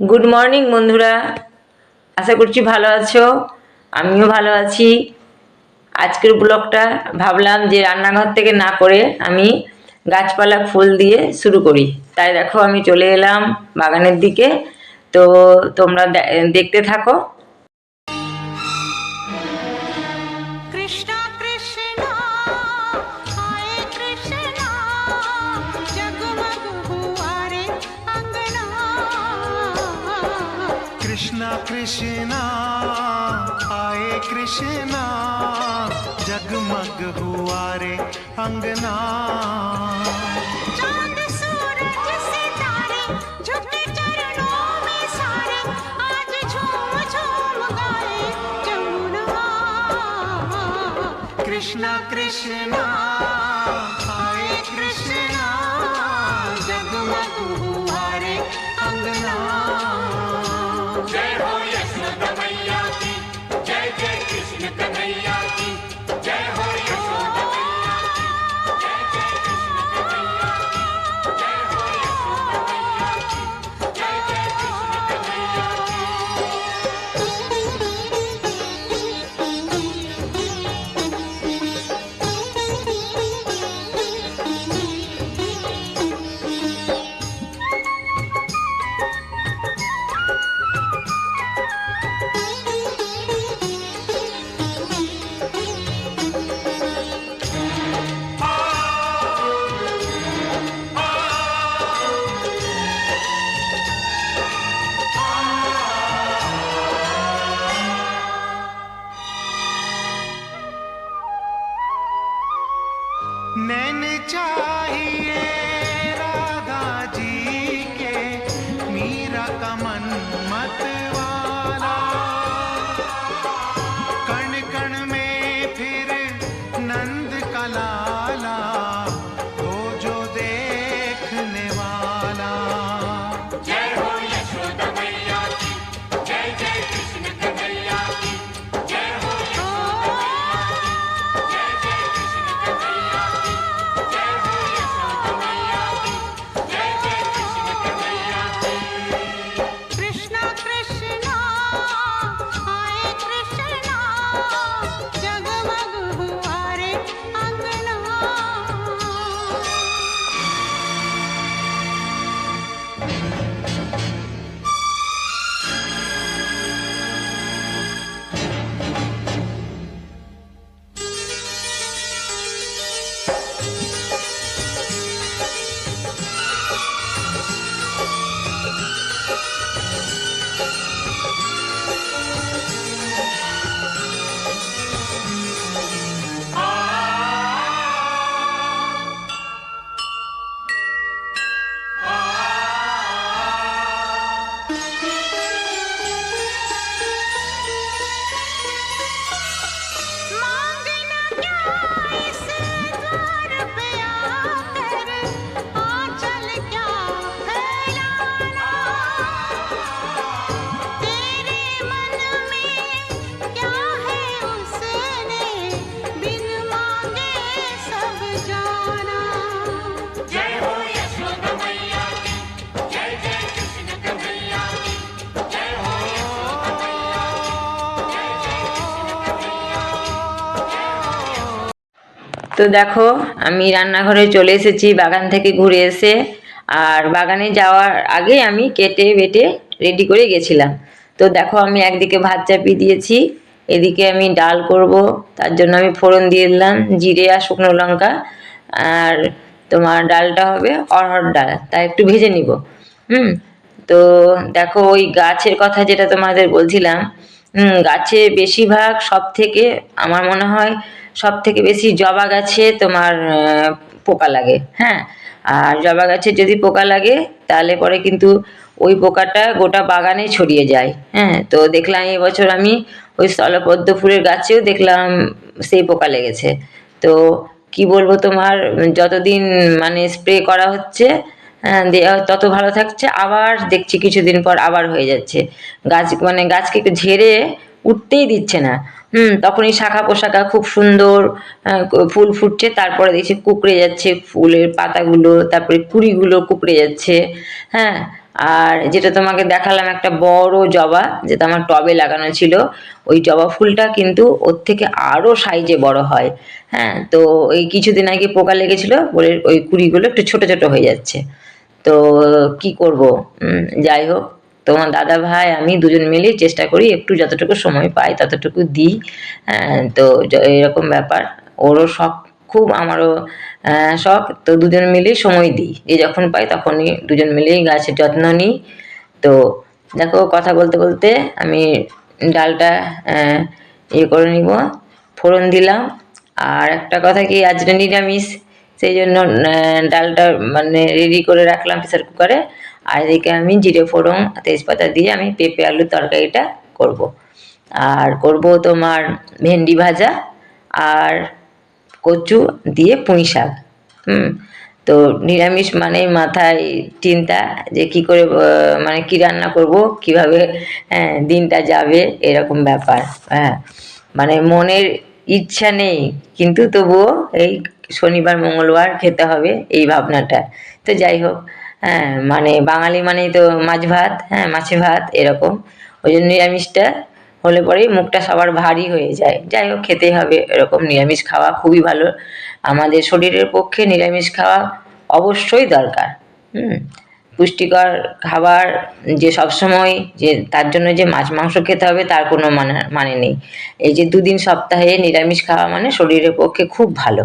Good morning বন্ধুরা। আশা করছি ভালো আছো। আমিও ভালো আছি। আজকের ব্লগটা ভাবলাম যে রান্নাঘর থেকে না করে আমি গাছপালা ফুল দিয়ে শুরু করি। তাই দেখো, আমি চলে এলাম বাগানের দিকে। তো তোমরা দেখতে থাকো। कृष्णा कृष्णा आए कृष्णा जगमग हुआ रे अंगना। चाँद सूरज चाहिए राधा जी के मीरा का मन मत जगमग তো দেখো, আমি রান্নাঘরে চলে এসেছি, বাগান থেকে ঘুরে এসে। আর বাগানে যাওয়ার আগে আমি কেটে বেটে রেডি করে গেছিলাম। তো দেখো, আমি একদিকে ভাত চাপিয়ে দিয়েছি, এদিকে আমি ডাল করব, তার জন্য আমি ফোড়ন দিয়ে দিলাম, জিরে আর শুকনো লঙ্কা। আর তোমার ডালটা হবে অরহর ডাল তা একটু ভেজে নিব। হুম, তো দেখো, ওই গাছের কথা যেটা তোমাদের বলছিলাম গাছে বেশিরভাগ সব থেকে আমার মনে হয় সব থেকে বেশি জবা গাছে তোমার পোকা লাগে হ্যাঁ? আর জবা গাছে যদি পোকা লাগে, তাহলে পরে কিন্তু ওই পোকাটা গোটা বাগানে ছড়িয়ে যায় হ্যাঁ? তো দেখলাম এবছর আমি ওই স্থলপদ্ম ফুলের গাছেও দেখলাম সেই পোকা লেগেছে। তো কি বলব তোমার, যতদিন মানে স্প্রে করা হচ্ছে তত ভালো থাকছে। আবার দেখছি কিছুদিন পর আবার হয়ে যাচ্ছে। গাছ মানে গাছকে একটু ঝেড়ে উঠতেই দিচ্ছে না। হুম, তখনই শাখা পোশাকা খুব সুন্দর ফুল ফুটছে। তারপরে দেখছি কুকড়ে যাচ্ছে ফুলের পাতাগুলো, তারপরে কুড়িগুলো কুকড়ে যাচ্ছে। হ্যাঁ আর যেটা তোমাকে দেখালাম একটা বড় জবা, যেটা আমার টবে লাগানো ছিল। ওই জবা ফুলটা কিন্তু ওর থেকে আরও সাইজে বড় হয়। হ্যাঁ তো ওই কিছুদিন আগে পোকা লেগেছিল, বলে ওই কুড়িগুলো একটু ছোট ছোট হয়ে যাচ্ছে। তো কি করব? যাই হোক তোমার দাদা ভাই আমি দুজন মিলেই চেষ্টা করি একটু যতটুকু সময় পাই ততটুকু দিই। হ্যাঁ তো এরকম ব্যাপার। ওরও শখ খুব আমারও আহ, শখ। তো দুজন মিলেই সময় দিই। যে যখন পাই তখনই দুজন মিলেই গাছের যত্ন নিই। তো দেখো কথা বলতে বলতে আমি ডালটা ইয়ে করে নিব ফোড়ন দিলাম। আর একটা কথা কি আজকে নিরামিষ? সেই জন্য ডালটা মানে রেডি করে রাখলাম প্রেসার কুকারে আর এদিকে আমি জিরে ফোড়ন তেজপাতা দিয়ে আমি পেঁপে আলুর তরকারিটা করব। আর করব তোমার ভেন্ডি ভাজা আর কচু দিয়ে পুঁই শাক। হুম তো নিরামিষ মানে মাথায় চিন্তা যে কি করে মানে কি রান্না করব কীভাবে হ্যাঁ, দিনটা যাবে এরকম ব্যাপার। হ্যাঁ মানে মনের ইচ্ছা নেই, কিন্তু তবুও এই শনিবার, মঙ্গলবার খেতে হবে এই ভাবনাটা। তো যাই হোক হ্যাঁ মানে বাঙালি মানেই তো মাছ ভাত হ্যাঁ মাছে ভাত এরকম। ওই জন্য নিরামিষটা হলে পরেই মুখটা সবার ভারী হয়ে যায়। যাই হোক, খেতেই হবে এরকম নিরামিষ খাওয়া খুবই ভালো। আমাদের শরীরের পক্ষে নিরামিষ খাওয়া অবশ্যই দরকার। হুম। পুষ্টিকর খাবার যে সবসময় যে তার জন্য যে মাছ, মাংস খেতে হবে তার কোনো মানে মানে নেই। এই যে দুদিন সপ্তাহে নিরামিষ খাওয়া মানে শরীরের পক্ষে খুব ভালো।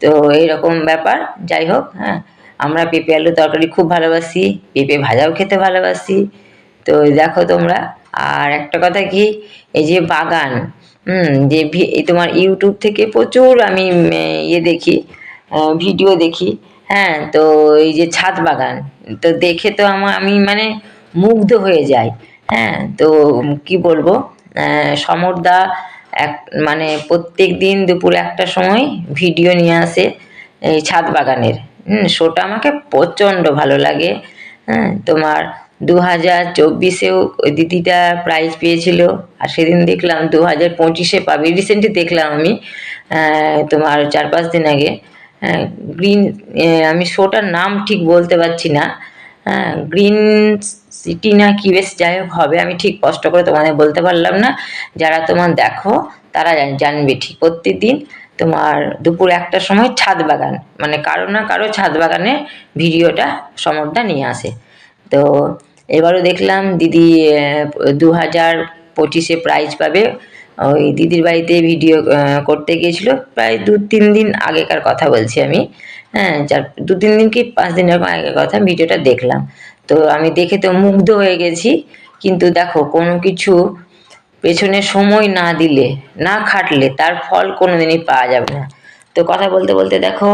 তো এইরকম ব্যাপার, যাই হোক হ্যাঁ। আমরা পেঁপে আলু তরকারি খুব ভালোবাসি, পেঁপে ভাজাও খেতে ভালোবাসি। তো দেখো তোমরা, আর একটা কথা কি, এই যে বাগান, হুম, যে তোমার ইউটিউব থেকে প্রচুর আমি ইয়ে দেখি ভিডিও দেখি। হ্যাঁ তো এই যে ছাদ বাগান, তো দেখে তো আমার আমি মানে মুগ্ধ হয়ে যাই হ্যাঁ তো কি বলব সমরদা এক মানে প্রত্যেক দিন দুপুর একটা সময় ভিডিও নিয়ে আসে এই ছাদ বাগানের, হুম, শোটা আমাকে প্রচণ্ড ভালো লাগে হ্যাঁ তোমার দু হাজার চব্বিশেও ওই দিদিটা প্রাইজ পেয়েছিল, আর সেদিন দেখলাম দু হাজার পঁচিশে পাবে রিসেন্টলি দেখলাম আমি তোমার চার পাঁচ দিন আগে গ্রিন আমি শোটার নাম ঠিক বলতে পারছি না। হ্যাঁ গ্রিন সিটি না কি বেশ যাই হোক হবে, আমি ঠিক কষ্ট করে তোমাদের বলতে পারলাম না। যারা তোমার দেখো, তারা জানবে ঠিক। প্রত্যেকদিন তোমার দুপুর একটার সময় ছাদ বাগান মানে কারও না কারও ছাদ বাগানে ভিডিওটা সমরটা নিয়ে আসে। তো এবারও দেখলাম দিদি দু হাজার পঁচিশে প্রাইজ পাবে। ওই দিদির বাড়িতে ভিডিও করতে গিয়েছিল। প্রায় দু তিন দিন আগেকার কথা বলছি আমি। হ্যাঁ চার দু তিন দিন কি পাঁচ দিন এরকম আগের কথা ভিডিওটা দেখলাম। তো আমি দেখে তো মুগ্ধ হয়ে গেছি। কিন্তু দেখো কোনো কিছু পেছনে সময় না দিলে না খাটলে তার ফল কোনো দিনই পাওয়া যাবে না। তো কথা বলতে বলতে দেখো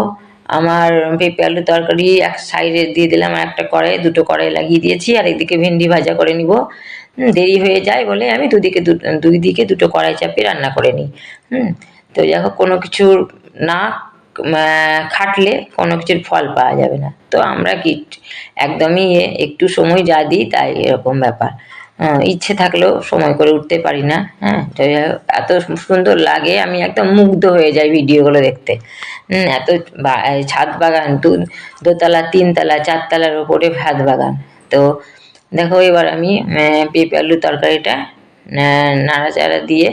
আমার পেঁপে আলু তরকারি এক সাইডে দিয়ে দিলাম একটা কড়াই দুটো কড়াই লাগিয়ে দিয়েছি। আর এদিকে ভেন্ডি ভাজা করে নিব। দেরি হয়ে যায় বলে আমি দুদিকে দুই দিকে দুটো কড়াই চাপিয়ে রান্না করে নিই। হুম, তো দেখো কোনো কিছুর না খাটলে কোনো কিছুর ফল পাওয়া যাবে না। তো আমরা কি একদমই একটু সময় যা দিই তাই এরকম ব্যাপার। ইচ্ছে থাকলেও সময় করে উঠতে পারি না। হ্যাঁ এত সুন্দর লাগে, আমি একদম মুগ্ধ হয়ে যাই ভিডিওগুলো দেখতে। এত ছাদ বাগান দোতলা, তিনতলা, চারতলার ওপরে ছাদ বাগান। তো দেখো এবার আমি পেঁপে আলু তরকারিটা নাড়াচাড়া দিয়ে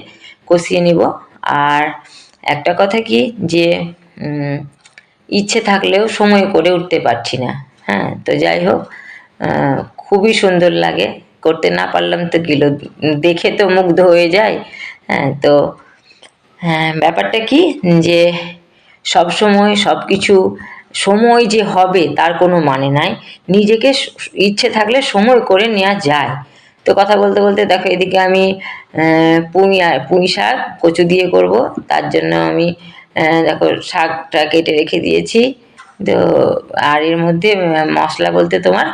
কষিয়ে নিব। আর একটা কথা কি যে ইচ্ছে থাকলেও সময় করে উঠতে পারছি না। হ্যাঁ তো যাই হোক খুবই সুন্দর লাগে। করতে না পারলাম তো কিলো দেখে তো মুগ্ধ হয়ে যায় হ্যাঁ তো হ্যাঁ ব্যাপারটা কি যে সব সময় সব কিছু সময় যে হবে তার কোনো মানে নাই। নিজেকে ইচ্ছে থাকলে সময় করে নেওয়া যায়। তো কথা বলতে বলতে দেখো এদিকে আমি পুঁই পুঁই শাক, কচু দিয়ে করব। তার জন্য আমি দেখো শাকটা কেটে রেখে দিয়েছি। তো আর এর মধ্যে মশলা বলতে তোমার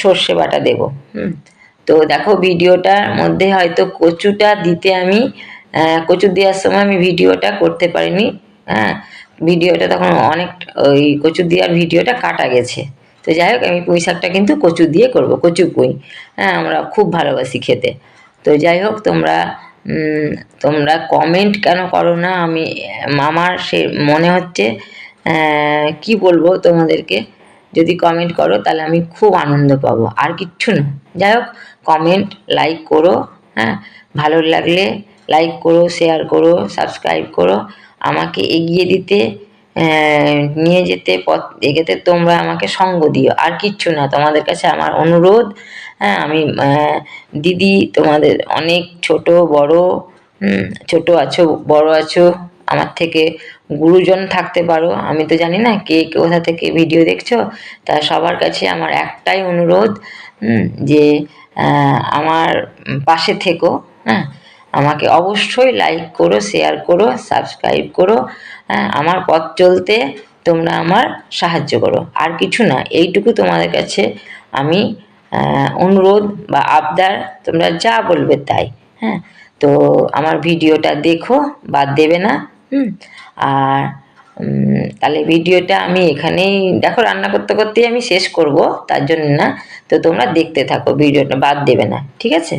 সর্ষে বাটা দেবো। হুম। তো দেখো ভিডিওটার মধ্যে হয়তো কচুটা দিতে আমি কচু দেওয়ার সময় আমি ভিডিওটা করতে পারিনি। হ্যাঁ। ভিডিওটা তখন অনেক, ওই কচু দেওয়ার ভিডিওটা কাটা গেছে। তো যাই হোক, আমি পুঁই শাকটা কিন্তু কচু দিয়ে করব, কচু পুঁই। হ্যাঁ আমরা খুব ভালোবাসি খেতে। তো যাই হোক, তোমরা তোমরা কমেন্ট কেন করো না? আমি আমার সে মনে হচ্ছে কি বলব তোমাদেরকে? যদি কমেন্ট করো, তাহলে আমি খুব আনন্দ পাবো। আর কিচ্ছু না। যাই হোক কমেন্ট লাইক করো হ্যাঁ। ভালো লাগলে লাইক করো শেয়ার করো সাবস্ক্রাইব করো। আমাকে এগিয়ে দিতে নিয়ে যেতে, পথ এগোতে তোমরা আমাকে সঙ্গ দিও। আর কিচ্ছু না, তোমাদের কাছে আমার অনুরোধ হ্যাঁ আমি দিদি, তোমাদের অনেক ছোট, বড় ছোট আছো, বড় আছো, আমার থেকে গুরুজন থাকতে পারো। আমি তো জানি না কে কোথা থেকে ভিডিও দেখছ, তা সবার কাছে আমার একটাই অনুরোধ যে আমার পাশে থেকো হ্যাঁ। আমাকে অবশ্যই লাইক করো শেয়ার করো সাবস্ক্রাইব করো হ্যাঁ আমার পথ চলতে তোমরা আমার সাহায্য করো। আর কিছু না, এইটুকু তোমাদের কাছে আমি অনুরোধ বা আবদার, তোমরা যা বলবে তাই হ্যাঁ। তো আমার ভিডিওটা দেখো, বাদ দেবে না, হুম। আর তাহলে ভিডিওটা আমি এখানেই, দেখো রান্না করতে করতেই আমি শেষ করব, তার জন্য না। তো তোমরা দেখতে থাকো, ভিডিওটা বাদ দেবে না, ঠিক আছে?